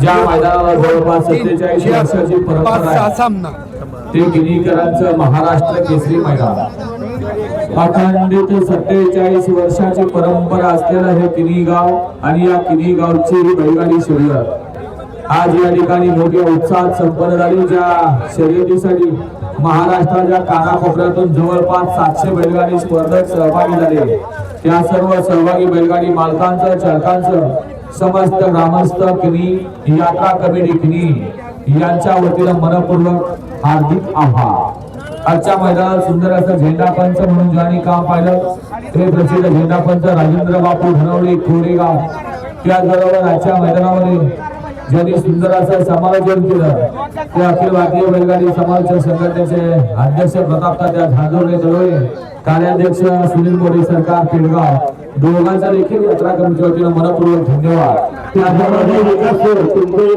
ज्या मैदानाला जवळपास सत्तेचाळीस वर्षाची परंपरा आहे सामना. ते गिनीकरांचं महाराष्ट्र केसरी मैदान. अखंडित सत्तेचाळीस वर्षाची परंपरा असलेलं हे किनी गाव आणि या किनी गावची ही बैलगाडी शर्यत. आज या ठिकाणी मोठ्या उत्साहात संपन्न झाली. ज्या शर्यतीसाठी महाराष्ट्राच्या कानाकोपऱ्यातून जवळपास सातशे बैलगाडी स्पर्धक सहभागी झाले. त्या सर्व सहभागी बैलगाडी मालकांचं चालकांचं समस्त ग्रामस्थ किनी यात्रा कमिटी किनी यांच्या वतीनं मनपूर्वक हार्दिक आभार. आजच्या मैदानात सुंदर असं झेंडा पंच म्हणून ज्यांनी काम पाहिलं ते प्रसिद्ध झेंडा पंच राजेंद्र बापू धनवडे कोरेगाव. त्याचबरोबर आजच्या मैदानामध्ये ज्यांनी सुंदर असं समालोचन केलं ते अखिल भारतीय बैलगाडी समालोचक संघटनेचे अध्यक्ष प्रताप त्या झांजोडे दळोळे कार्याध्यक्ष सुनील मोरे सरकार पेडगाव दोघांचा देखील यात्रा कमिटीच्या वतीनं मनपूर्वक धन्यवाद. त्याचबरोबर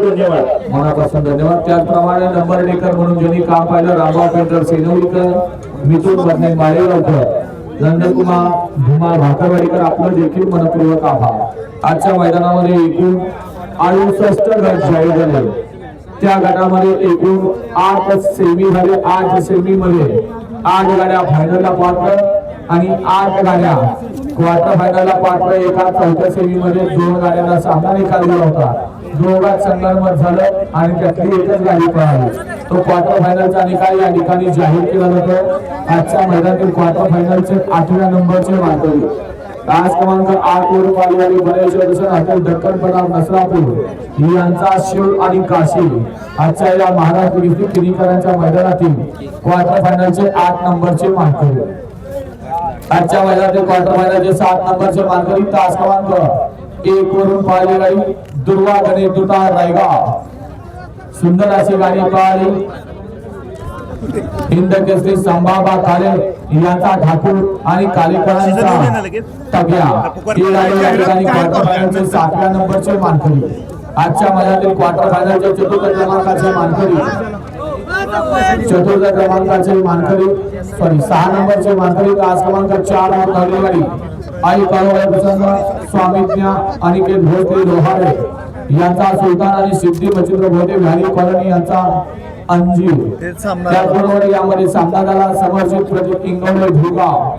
धन्यवाद. मनापासून धन्यवाद. त्याचप्रमाणे नंबर डेकर म्हणून ज्यांनी काम पाहिलं रामभाऊ पेंटर सेनवलीकर मिथून बदने माळेगावकर नंदकुमार भीमा भाकरवाडीकर आपलं देखील मनपूर्वक आभार. आजच्या मैदानामध्ये एकूण अडुसष्ट गट जाहीर झाले. त्या गटामध्ये एकूण आठ सेमी झाले. आठ सेमी मध्ये आठ गाड्या फायनलला पात्र आणि आठ गाड्या क्वार्टर फायनलला पात्र एका चौथ्या सेमीमध्ये दोन गाड्यांना सामना निकाल दिला होता. दोघात संगणमत झालं आणि त्यातली एकच गाडी पळाली. तो क्वार्टर फायनलचा निकाल या ठिकाणी जाहीर केला जातो. आजच्या मैदानातील क्वार्टर फायनलचे आठव्या नंबरचे मानकरी तास क्रमांक आठ वर पालवाडी बरेच दिवसात हॉटेल दक्कन प्रताप नसरापूर यांचा शिव आणि काशी. आजच्या या महाराष्ट्र केसरी किरीकरांच्या मैदानातील क्वार्टर फायनलचे आठ नंबरचे मानकरी आजच्या मैदानातील क्वार्टर फायनलचे सात नंबरचे मानकरी तास क्रमांक एक वरून पाहिली गाडी दुर्वा गणेश दुटा रायगाव. सुंदर अशी गाडी पळाली हिंद केसरी संभाबा काले यांचा ठाकूर आणि कालेकरांचा तग्या ही गाडी या ठिकाणी क्वार्टर फायनलचे सातव्या नंबरचे मानकरी आजच्या मैदानातील क्वार्टर फायनलचे चतुर्थ क्रमांकाचे मानकरी चतुर्थ क्रमांकाचे मानकरी सॉरी सहा नंबरचे मानकरी आज क्रमांक चार वर धावली गाडी आई काळोबाई प्रसंग स्वामीज्ञा अनिकेत भोसले लोहारे यांचा सुलतान आणि सिद्धी मच्छिंद्र भोटे व्हॅली कॉलनी यांचा अंजीर. त्याचबरोबर यामध्ये सामना झाला. समर्जित प्रदीप इंगवले भुगाव.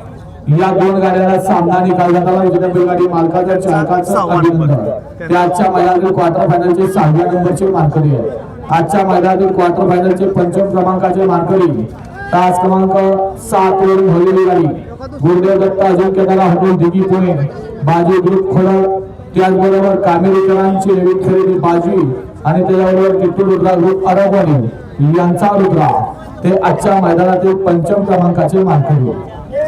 या दोन गाड्यांना सामना निकाल झाला. विजय गाडी मालकाच्या चालकाचं अभिनंदन. ते आजच्या मैदानातील क्वार्टर फायनलचे सहाव्या नंबरचे मानकरी आहे आजच्या मैदानातील क्वार्टर फायनलचे पंचम क्रमांकाचे मानकरी तास क्रमांक सात वरून भरलेली गाडी. गुरुदेव दत्त अजिंक्य कला हॉटेल दिगी पुणे. बाजू ग्रुप खोडा त्याचबरोबर कामेरीकरांची नवीन खरेदी बाजी आणि त्याच्याबरोबर किट्टू रुद्रा ग्रुप अरबणी यांचा रुद्रा. ते आजच्या मैदानातील पंचम क्रमांकाचे मानकरी.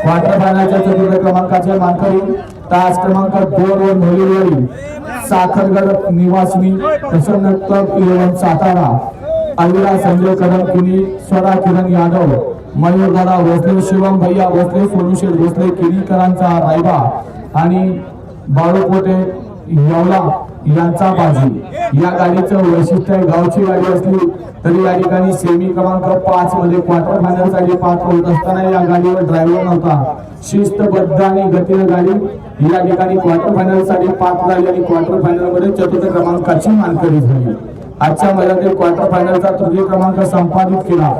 क्वार्टर फायनलच्या चतुर्थ क्रमांकाचे मानकरी. तास क्रमांक दोन वर भरलेली साखरगड निवासिनी प्रसन्न क्लब इलेव्हन सातारा. अविरा संजय कदम किनी स्वरा किरण यादव. मयूर दादा भोसले शिवम भैया भोसले सोनुशेठ भोसले किरीकरांचा रायबा आणि बाळू पोटे येवला यांचा बाजी. या गाडीचं वैशिष्ट्य गावची गाडी असली तरी या ठिकाणी सेमी क्रमांक पाच मध्ये क्वार्टर फायनलसाठी पात्र होत असताना या गाडीवर ड्रायव्हर नव्हता. शिस्तबद्ध आणि गतीनं गाडी या ठिकाणी क्वार्टर फायनलसाठी पात्र झाली आणि क्वार्टर फायनलमध्ये चतुर्थ क्रमांकाची मानकरी झाली. आजच्या मैदानातील क्वार्टर फायनलचा तृतीय क्रमांक संपादित केला.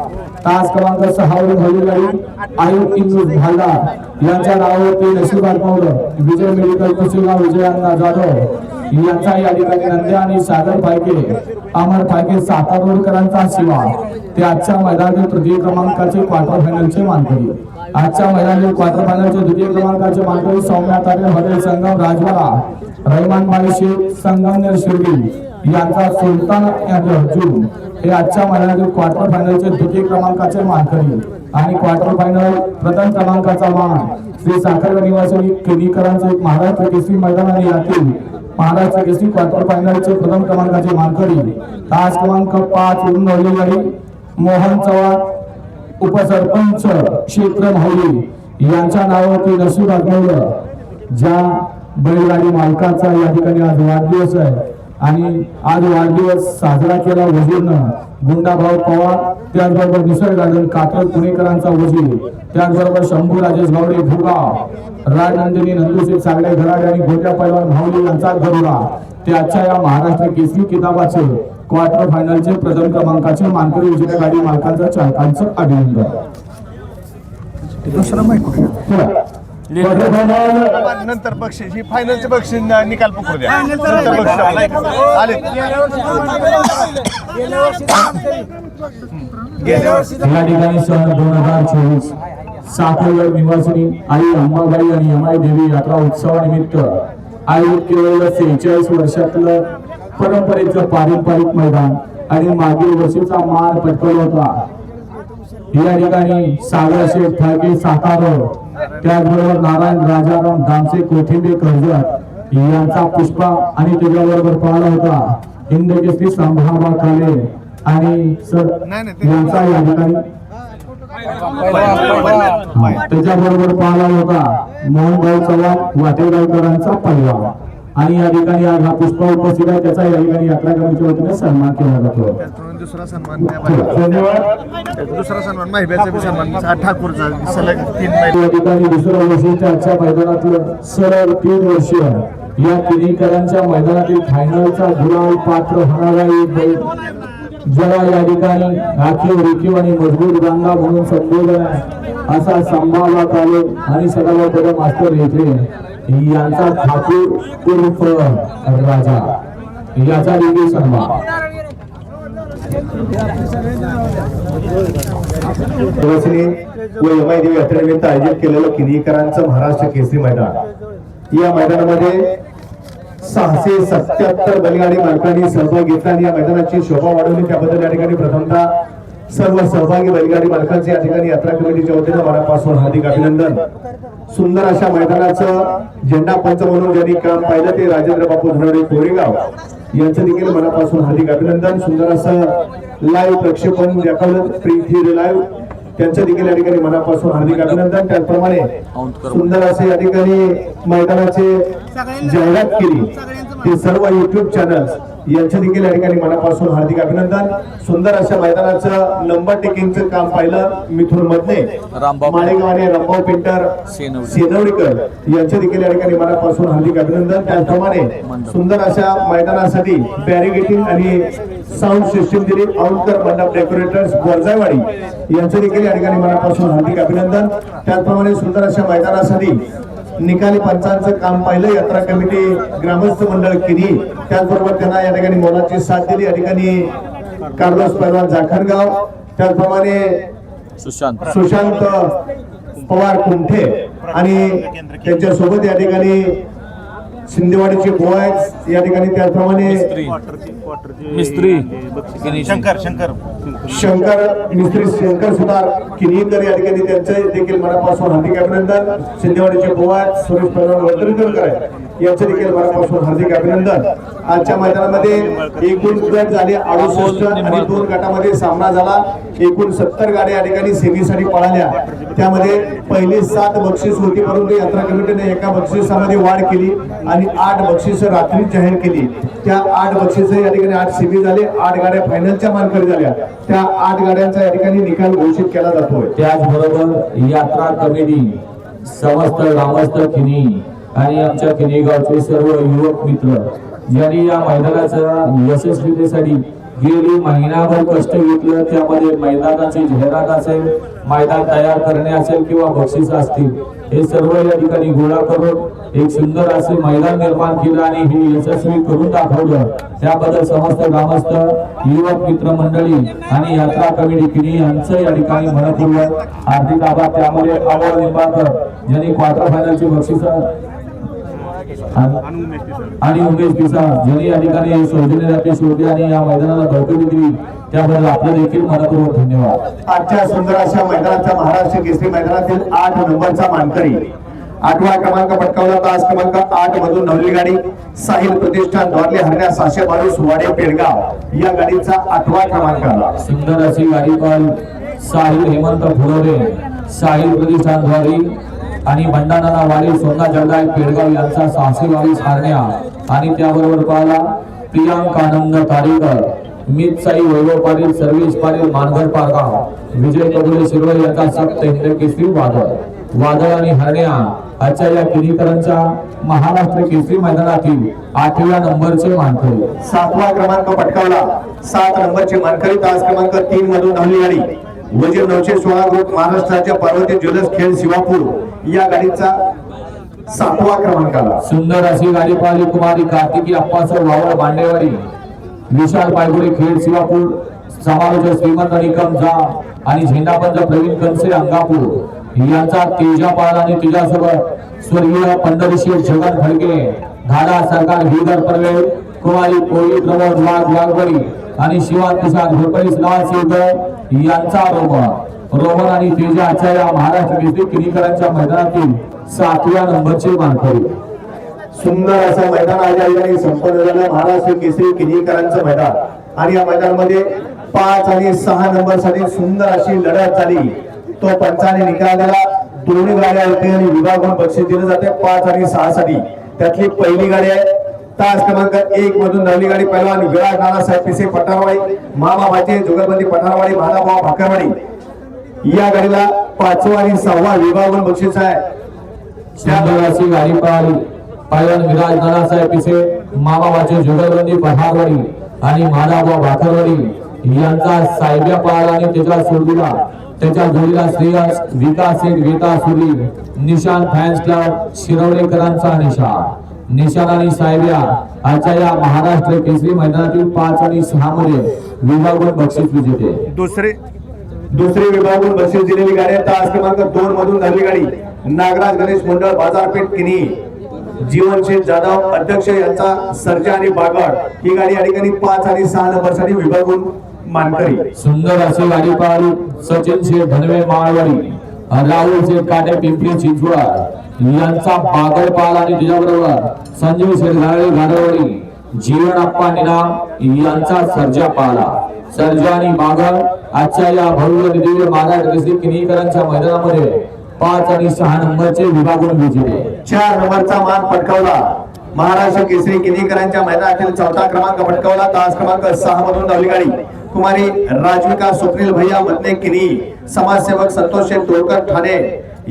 तास क्रमांक सहावरून झालेली गाडी आयुष इंदू भालदार यांच्या नावावरती नशीब आत्मवलं विजय मेडिकल कुशीगाव विजयांना जाधव यांचा या ठिकाणी नंद्या आणि सागर फायके अमर फायके सातारोडकरांचा शिवा. ते आजच्या मैदानातील तृतीय क्रमांकाचे क्वार्टर फायनलचे मानकरी. आजच्या मैदानातील क्वार्टर फायनलचे द्वितीय क्रमांकाचे मानकरी सौम्या तारे हॉटेल संगम राजवाडा रहिमान बाईशे संगमनेर शिर्डी. यांचा सुलतान अर्जुन हे आजच्या महिन्यातील क्वार्टर फायनलचे द्वितीय क्रमांकाचे मानकरी. आणि क्वार्टर फायनल प्रथम क्रमांकाचा मान. श्री साखर निवासी केडीकरांचे एक महाराष्ट्र केसरी मैदान आणि यातील महाराष्ट्र केसरी क्वार्टर फायनलचे प्रथम क्रमांकाचे मानकरी. तास क्रमांक पाच वरून नवली मोहन चव्हाण उपसरपंच क्षेत्र माहुली. यांच्या नावावरती नशीब आगमवलं. ज्या बैलगाडी मालकाचा या ठिकाणी आज वाढदिवस आहे. आणि आज वाढदिवस साजरा केला वजीरनं. गुंडाभाऊ पवार त्याचबरोबर निसर्ग गार्डन कात्रज पुणेकरांचा वजीर त्याचबरोबर शंभू राजेश गावडे भुगाव राजनंदिनी नंदुसेठ सागडे घराडे आणि गोट्या पैलवान भावली यांचा गरुडा. ते आजच्या या महाराष्ट्र केसरी किताबाचे क्वार्टर फायनलचे प्रथम क्रमांकाचे मानकरी विजेत्या गाडी मालकांचं चालकांचं अभिनंदन. नंतर बक्षीस ही फायनलचे बक्षीस निकाल पकडू द्या. नंतर बक्षीस. आले या ठिकाणी सन दोन हजार चोवीस साखरगड निवासिनी आई अंबाबाई आणि यमाई देवी यात्रा उत्सवानिमित्त आयोजित केलेलं सेहेचाळीस वर्षातलं परंपरेचं पारंपरिक मैदान आणि मागील वर्षीचा मान पटकवला होता. या ठिकाणी सागर शेठ ठाके साकार त्याचबरोबर नारायण राजाराम दामसे कोथिंबे कर्जत यांचा पुष्पा आणि त्याच्याबरोबर पाहिला होता हिंद केसरी संभाबा काले आणि सर यांचा या ठिकाणी त्याच्याबरोबर पाहिला होता मोहनभाऊ चव्हाण वाटेगावकरांचा पहिला आणि या ठिकाणी आज हा पुष्पा उपस्थित आहे. त्याचा या ठिकाणी यात्रा कमिटीच्या वतीने सन्मान केला जातो. दुसरा सन्मान धन्यवाद दुसरा सन्मान बी सन्मान ठाकूरचा सलग तीन या महिने ठिकाणी दुसरं वैशिष्ट्य आजच्या मैदानातलं सलग तीन वर्ष. या किनीकरांच्या मैदानातील फायनलचा गुलाल पात्र होणारा एक ज्याला या ठिकाणी राखीव रेखीव आणि मजबूत गंगा म्हणून संबोधन असा संभावना आलो आणि सदाभाऊ कदम मास्टर येथे यांचा ठाकूर उर्फ राजा. याचा देखील सन्मान. व एमआय यात्रेनिमित्त आयोजित केलेलं किनीकरांचं महाराष्ट्र केसरी मैदान. या मैदानामध्ये सहाशे सत्याहत्तर बैलगाडी मालकांनी सहभाग घेतला आणि या मैदानाची शोभा वाढवली. त्याबद्दल या ठिकाणी प्रथमतः सर्व सहभागी बैलगाडी मालकांचे या ठिकाणी यात्रा कमिटीच्या वतीनं मनापासून हार्दिक अभिनंदन. सुंदर अशा मैदानाचं झेंडा पंच म्हणून ज्यांनी काम पाहिलं ते राजेंद्र बापू धनवडे कोरेगाव यांचं देखील मनापासून हार्दिक अभिनंदन. सुंदर असं लाईव्ह प्रक्षेपण दाखवलं प्रीती लाईव्ह त्यांचं देखील या ठिकाणी मनापासून हार्दिक अभिनंदन. त्याचप्रमाणे सुंदर असे या ठिकाणी मैदानाचे जाहिरात केली. ते सर्व युट्यूब चॅनल यांचे देखील या ठिकाणी मनापासून हार्दिक अभिनंदन. सुंदर अशा मैदानाचं नंबर टेकिंगचं काम पाहिलं मिथुन मधने माळेगाव आणि रामभाऊ पेंटर सेनवडीकर. यांचे देखील या ठिकाणी मनापासून हार्दिक अभिनंदन. त्याचप्रमाणे सुंदर अशा मैदानासाठी बॅरिगेटिंग आणि साऊंड सिस्टीम दिली. औंधकर मंडप डेकोरेटर्स गोरजाईवाडी यांचे देखील या ठिकाणी मनापासून हार्दिक अभिनंदन. त्याचप्रमाणे सुंदर अशा मैदानासाठी निकाली पंचांचं काम पाहिलं यात्रा कमिटी ग्रामस्थ मंडळ किनी त्याचबरोबर त्यांना या ठिकाणी मोलाची साथ दिली. या ठिकाणी कार्लोस पैलवान जाखणगाव त्याचप्रमाणे सुशांत. पवार कुंठे आणि त्यांच्यासोबत या ठिकाणी शिंदेवाडीचे बॉयज या ठिकाणी त्याचप्रमाणे मिस्त्री. शंकर शंकर. शंकर मिस्त्री शंकर सुतार किनीकर या ठिकाणी त्यांचे देखील मनापासून हार्दिक अभिनंदन. शिंदेवाडीचे बोवाज सुरेश पैलवान वडतरकर यांचे देखील मनापासून हार्दिक अभिनंदन. आजच्या मैदानामध्ये एकूण गट झाले अडुसष्ट आणि दोन गटामध्ये सामना झाला. एकूण सत्तर गाड्या या ठिकाणी सेमीसाठी पळाल्या. त्यामध्ये पहिली सात बक्षीस होती परंतु यात्रा कमिटीने एका बक्षिसामध्ये वाढ केली आणि आठ बक्षिस रात्री जाहीर केली. त्या आठ बक्षिस या ठिकाणी आठ सेमी झाले आठ गाड्या फायनलच्या मानकरी झाल्या. त्या आठ गाड्यांचा या ठिकाणी निकाल घोषित केला जातोय. त्याचबरोबर यात्रा कमिटी समस्त ग्रामस्थ खिनी आणि आमच्या खिनी सर्व युवक मित्र ज्यांनी या मैदानाच्या यशस्वीतेसाठी गेली महिनाभर कष्ट घेतलं त्यामध्ये मैदानाची जाहिरात असेल मैदान तयार करणे असेल किंवा बक्षीस असतील हे सर्व या ठिकाणी गोळा करून एक सुंदर असे मैदान निर्माण केलं आणि हे यशस्वी करून दाखवलं. त्याबद्दल समस्त ग्रामस्थ युवक मित्र मंडळी आणि यात्रा कमिटी किनी यांचं या ठिकाणी मनपूर्वक हार्दिक आभार. त्यामध्ये आवड निर्माण निंबाळकर ज्यांनी क्वार्टर फायनलची बक्षीस आणि उमेश पिसा ज्यांनी या ठिकाणी सौजन्य शोधले आणि या मैदानाला बळकटी दिली त्याबद्दल आपलं देखील मनपूर्वक धन्यवाद. आजच्या सुंदर अशा मैदानाच्या महाराष्ट्र केसरी मैदानातील आठ नंबरचा मानकरी. आठवा क्रमांक पटकावला तास क्रमांक आठ मधून नवली गाडी. साहिल प्रतिष्ठान द्वारले हरण्या सहाशे बावीस वाडे पेडगाव. या गाडीचा आठवा क्रमांक. आला सुंदर अशी गाडी पण साहिल हेमंत फुलोरे साहिल प्रतिष्ठान द्वारी आणि भंडाराला वाली सोना जगदाय पेडगाव यांचा सहाशे बावीस हारण्या आणि त्याबरोबर पाहिला प्रियांकानंद तारेकर मित साई वैभव पाटील सर्वेश पाटील मानघर पारगाव. विजय कबुले शिरवळ यांचा सप्त हिंद केसरी वादळ. वादळ आणि हरण्या आजच्या या किनीकरांच्या महाराष्ट्र केसरी मैदानातील आठव्या नंबरचे मानकरी. सातवा क्रमांक पटकावला. सात नंबरचे मानकरी तास क्रमांक तीन मधून धावली आली. गाडी वजीर नऊशे सोळा ग्रुप महाराष्ट्राच्या पार्वती ज्वेलर्स खेळ शिवापूर. या गाडीचा सातवा क्रमांक आला. सुंदर अशी गाडी पाहिली कुमारी कार्तिकी अप्पासर वावळ बांडेवाडी विशाल पायगुडे खेड शिवापूर. समालोचक श्रीमंत निकम झा आणि झेंडापंच प्रवीण कनसे अंगापूर. यांचा तेजा पाल आणि तुझ्यासोबत स्वर्गीय पंढरीशी छगन फडके. धाडा सरकार भीदर परवे कुमारी कोळी प्रमोद वाघ वाघवडी आणि शिवान तुषार घोरपडीस शिवकर यांचा रोमन. रोमन आणि तेजा आचार्य महाराष्ट्र केसरी किनीकरांच्या मैदानातील सातव्या नंबरचे मानकरी. सुंदर असं मैदान आज या ठिकाणी. संपन्न झालं महाराष्ट्र केसरी किनीकरांचं मैदान. आणि या मैदानामध्ये पाच आणि सहा नंबरसाठी सुंदर अशी लढत झाली. तो पंचाने निकाल दिला दोन्ही गाड्या होते आणि विभागून बक्षीस दिलं जाते. पाच आणि सहा साठी त्यातली पहिली गाडी आहे तास क्रमांक एक मधून नवली गाडी पहिलवान विराट नानासाहेब पिसे पठारवाडी मामा भाचे जुगलबंदी पठारवाडी भालाभाव भाकरवाडी. या गाडीला पाचवा आणि सहावा विभागून बक्षीस आहे. सुंदर गाडी पळाली पायन विराज नानासाहेब पिसे मामाबाचे जुगलबंदी पठारवाडी आणि माधाबा भाकरवाडी यांचा साहेब्या पळाला आणि त्याच्या सोडूला त्याच्या जोडीला श्रेयस विकास शेठ वेता सुरली निशान फॅन्स क्लब शिरवडेकरांचा निशान. निशान आणि साहेब्या आजच्या या महाराष्ट्र केसरी मैदानातील पाच आणि सहा मध्ये विभागून बक्षीस विजेते. दुसरे दुसरी विभागून बक्षीस दिलेली गाडी आहे तास क्रमांक दोन मधून झाली गाडी. नागराज गणेश मंडळ बाजारपेठ किनी. जीवनशेठ जाधव अध्यक्ष यांचा सर्जा आणि बागड ही गाडी या ठिकाणी पाच आणि सहा नंबरसाठी विभागून मानकरी. सुंदर अशी गाडी पाहिली सचिन शेठ धनवे माळवाडी. राहुल शेटकाटे पिंपरी चिंचवड यांचा बागडपाल आणि त्याच्याबरोबर संजीव शेठ घाळे घाडवडी जीवन निनाम यांचा सर्जा पाला. सर्जा आणि बागड आजच्या या भव्य दिव्य महाराज किनीकरांच्या मैदानामध्ये पाच आणि सहा नंबरचे विभागून विजेते. चार नंबरचा मान पटकावला. महाराष्ट्र केसरी किनीकरांच्या मैदानातील चौथा क्रमांक पटकावला. तास क्रमांक सहा मधून धावली गाडी. कुमारी राजविका स्वप्नील भैया मधने किनी समाजसेवक संतोष शेठ ठाणे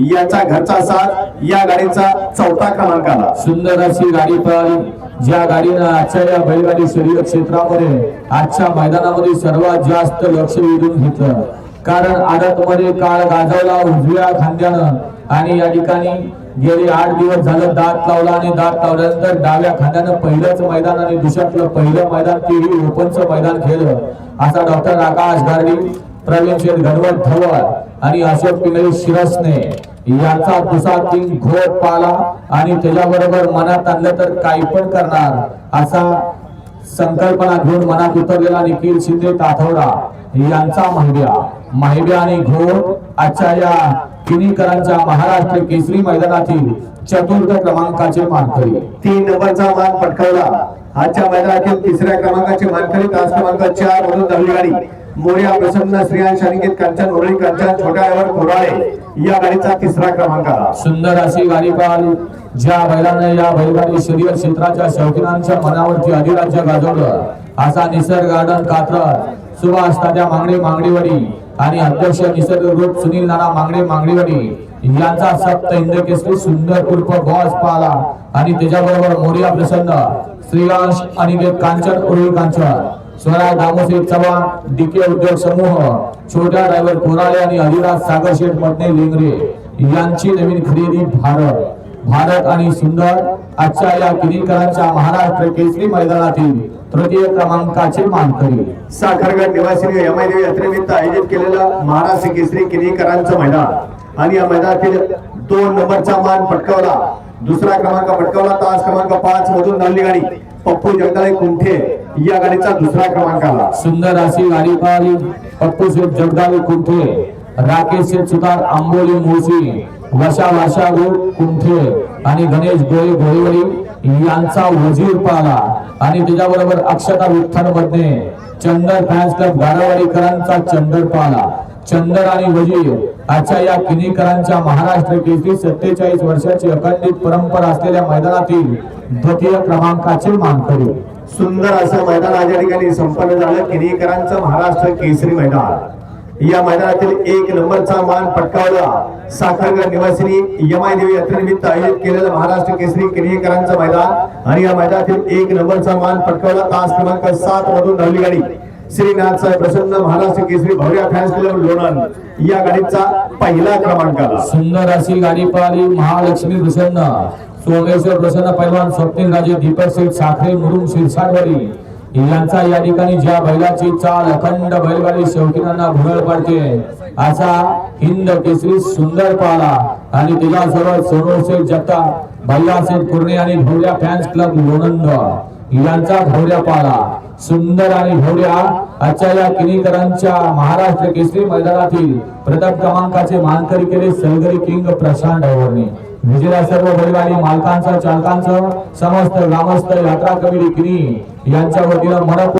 याचा घरचा साथ या गाडीचा चौथा क्रमांक आला. सुंदर अशी गाडी पळाली ज्या गाडीनं आजच्या या बैलगाडी शरीर क्षेत्रामध्ये आजच्या मैदानामध्ये सर्वात जास्त लक्ष वेधून घेतलं. कारण आदतमध्ये काळ गाजवला उजव्या खांद्यानं आणि या ठिकाणी गेले आठ दिवस झालं दात लावला आणि दात लावल्यानंतर डाव्या खांद्यानं पहिलंच मैदान आणि दुसऱ्यातलं पहिलं मैदान तेही ओपनचं मैदान खेळलं. असा डॉक्टर आकाश गार्डी प्रवीण शेठ गणवत धवळ आणि अशोक पिंगळी शिरसने याचा दुसरा तीन घोट पाला आणि त्याच्याबरोबर मनात आणलं तर काही पण करणार असा संकल्पना घेऊन मनात उतरलेला निखिल शिंदे ताथवडा यांचा माहिब्या. माहिब्या आणि घोट आजच्या या किनीकरांच्या महाराष्ट्र केसरी मैदानातील चतुर्थ क्रमांकाचे मानकरी. तीन नंबरचा मान पटकावला. आजच्या मैदानातील तिसऱ्या क्रमांकाचे मानकरी तास क्रमांक चार मधून दहावी गाडी. मोर्या प्रसन्न श्रेयांश अनिकेत कंचन उरळी कंचन छोट्या ड्रायव्हर कोराळे या गाडीचा तिसरा क्रमांक आला. सुंदर अशी गाडी पाहिली. ज्या बैलाने या बैलगाडी शरीर क्षेत्राच्या शौकीनांच्या मनावरती अधिराज्य गाजवलं. असा निसर्ग गार्डन कात्रज. सुभाष तात्या मांगडे मांगडेवाडी आणि अध्यक्ष निसर्ग ग्रुप सुनील नाना मांगडे मांगडेवाडी यांचा सप्त इंद्रकेसरी सुंदर उर्फ बॉस पाला आणि त्याच्याबरोबर मोर्या प्रसन्न श्रीयांश अनिकेत कांचन उर्वी कांचन. स्वराज दामोसिंग चव्हाण डीके उद्योग समूह छोट्या ड्रायव्हर कोराळे आणि हरिराज सागर शेठ मटणे लेंगरे यांची नवीन खरेदी भारत. भारत आणि सुंदर आजच्या या किरीकरांच्या महाराष्ट्र केसरी मैदानातील तृतीय क्रमांकाचे मानकरी. साखरगड निवासी एम आय देवी यात्रेनिमित्त आयोजित केलेला महाराष्ट्र केसरी किरीकरांचं मैदान. आणि या मैदानातील दोन नंबरचा मान पटकावला. दुसरा क्रमांक पटकावला तास क्रमांक पाच मधून धावली गाडी पप्पू जगदाळे कुंठे या गाडीचा दुसरा क्रमांक आला. सुंदर अशी गाडी पाहिली. पप्पू शेठ जगदाळे कुंठे राकेश शेठ सुतार आंबोली मुळशी वशा वाशा रोड कुंठे आणि गणेश गोळे गोळीवडी यांचा वजीर पाला आणि त्याच्याबरोबर अक्षता विठ्ठल मधने चंदर फॅन्स क्लब गारावाडीकरांचा चंदर पाला चंदर आणि वजीर आजच्या या किनीकरांच्या महाराष्ट्र केसरी सत्तेचाळीस वर्षाची अखंडित परंपरा असलेल्या मैदानातील द्वितीय क्रमांकाचे मानकरी. सुंदर असं मैदान आज या ठिकाणी संपन्न झालं. किनीकरांचं महाराष्ट्र केसरी मैदान. या मैदानातील एक नंबरचा मान पटकावला. साखरगड निवासिनी यमाई देवी यात्रेनिमित्त आयोजित केलेलं महाराष्ट्र केसरी किनीकरांचं मैदान आणि या मैदानातील एक नंबरचा मान पटकावला. तास क्रमांक सात मधून धावली गाडी. श्रीनाथ साहेब प्रसन्न महाराष्ट्र केसरी भव्या फॅन्स क्लब लोणंद या गाडीचा पहिला क्रमांक सुंदर अशी गाडी पळाली महालक्ष्मी प्रसन्न. सोमेश्वर प्रसन्न पैलवान स्वप्नील राजे दीपक शेठ साखरे मुरुम शिरसाटवाडी यांचा या ठिकाणी ज्या बैलाची चाल अखंड बैलगाडी शौकीनांना भुरळ पडते असा हिंद केसरी सुंदर पाला. आणि त्याच्यासोबत सोनू शेठ जगताप भैया शेठ कुर्णे आणि भोवऱ्या फॅन्स क्लब लोणंद यांचा भोवऱ्या पाला. सुंदर आणि भोवऱ्या आजच्या या किनीकरांच्या महाराष्ट्र केसरी मैदानातील प्रथम क्रमांकाचे मानकरी केले सलगरी किंग प्रशांत डायव्हरने भुजेला सर्व बैलगाडी मालकांचं चालकांचं समस्त ग्रामस्थ यात्रा कमिटी किनी यांच्या वतीनं मनपूर